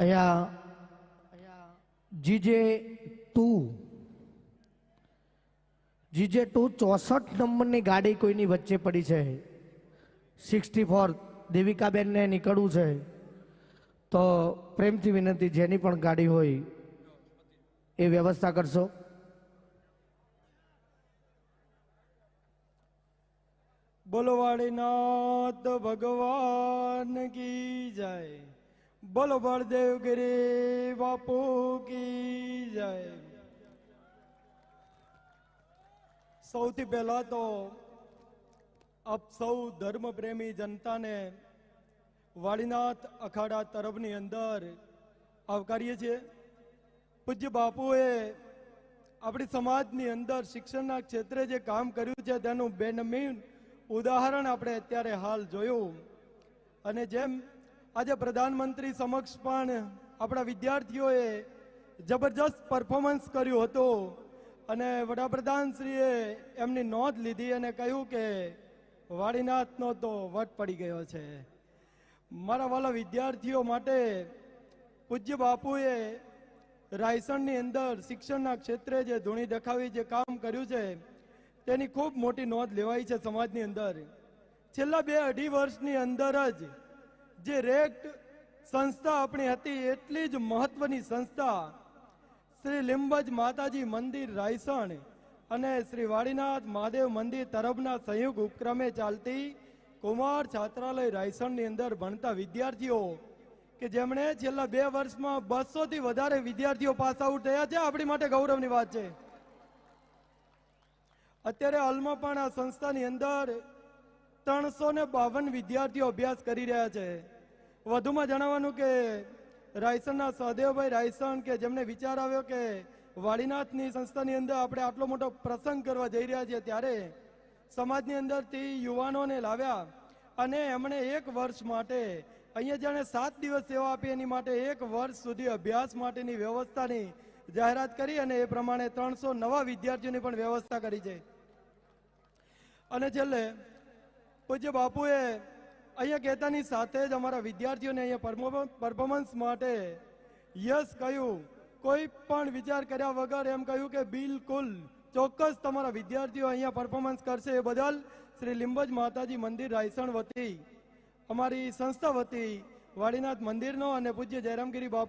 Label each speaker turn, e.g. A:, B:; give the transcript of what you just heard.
A: અહીંયા GJ two GJ two ચોસઠ નંબરની ગાડી કોઈની વચ્ચે પડી છે. સિક્સટી ફોર દેવિકાબેનને નીકળવું છે. તો પ્રેમથી વિનંતી, જેની પણ ગાડી હોય, એ વ્યવસ્થા કરશો?
B: બોલો વાડીનાથ ભગવાન કી જાય. બોલો બળદેવ ગિરી બાપુ કી જાય. સૌથી પહેલા તો આપ સૌ ધર્મપ્રેમી જનતાને વાડીનાથ અખાડા તરફની અંદર આવકારીએ છીએ. પૂજ્ય બાપુએ આપણી સમાજની અંદર શિક્ષણના ક્ષેત્રે જે કામ કર્યું છે તેનું બેનમીન ઉદાહરણ આપણે અત્યારે હાલ જોયું. અને જેમ આજે પ્રધાનમંત્રી સમક્ષ પણ આપણા વિદ્યાર્થીઓએ જબરજસ્ત પરફોર્મન્સ કર્યું હતું અને વડાપ્રધાનશ્રીએ એમની નોંધ લીધી અને કહ્યું કે વાડીનાથનો તો વટ પડી ગયો છે. મારા વાલા વિદ્યાર્થીઓ માટે પૂજ્ય બાપુએ રાયસણની અંદર શિક્ષણના ક્ષેત્રે જે ધૂણી દેખાવી, જે કામ કર્યું છે તેની ખૂબ મોટી નોંધ લેવાઈ છે સમાજની અંદર. છેલ્લા બે અઢી વર્ષની અંદર જ જે રેક્ટ સંસ્થા આપણી હતી, એટલી જ મહત્વની સંસ્થા શ્રી લીંબજ માતાજી મંદિર રાયસણ અને શ્રી વાડીનાથ મહાદેવ મંદિર તરફના સંયુક્ત ઉપક્રમે ચાલતી કુમાર છાત્રાલય રાયસણની અંદર ભણતા વિદ્યાર્થીઓ કે જેમણે છેલ્લા બે વર્ષમાં બસોથી વધારે વિદ્યાર્થીઓ પાસ આઉટ થયા છે, આપણી માટે ગૌરવની વાત છે. અત્યારે હાલમાં પણ આ સંસ્થાની અંદર ત્રણસો ને બાવન વિદ્યાર્થીઓ અભ્યાસ કરી રહ્યા છે. વધુમાં જણાવવાનું કે રાયસણના સહદેવભાઈ રાયસણ કે જેમને વિચાર આવ્યો કે વાડીનાથની સંસ્થાની અંદર આપણે આટલો મોટો પ્રસંગ કરવા જઈ રહ્યા છીએ ત્યારે સમાજની અંદરથી યુવાનોને લાવ્યા અને એમણે એક વર્ષ માટે અહીંયા જાણે સાત દિવસ સેવા આપી એની માટે એક વર્ષ સુધી અભ્યાસ માટેની વ્યવસ્થાની જાહેરાત કરી અને એ પ્રમાણે ત્રણસો નવા વિદ્યાર્થીઓની પણ વ્યવસ્થા કરી છે. અને છેલ્લે, પૂજ્ય બાપુએ અહીંયા કહેતાની સાથે જ અમારા વિદ્યાર્થીઓને અહીંયા પરફોર્મન્સ માટે યસ કહ્યું. કોઈ પણ વિચાર કર્યા વગર એમ કહ્યું કે બિલકુલ ચોક્કસ તમારા વિદ્યાર્થીઓ અહીંયા પરફોર્મન્સ કરશે એ બદલ શ્રી લીંબજ માતાજી મંદિર રાયસણ વતી, અમારી સંસ્થા વતી વાડીનાથ મંદિરનો અને પૂજ્ય જયરામગીરી બાપુ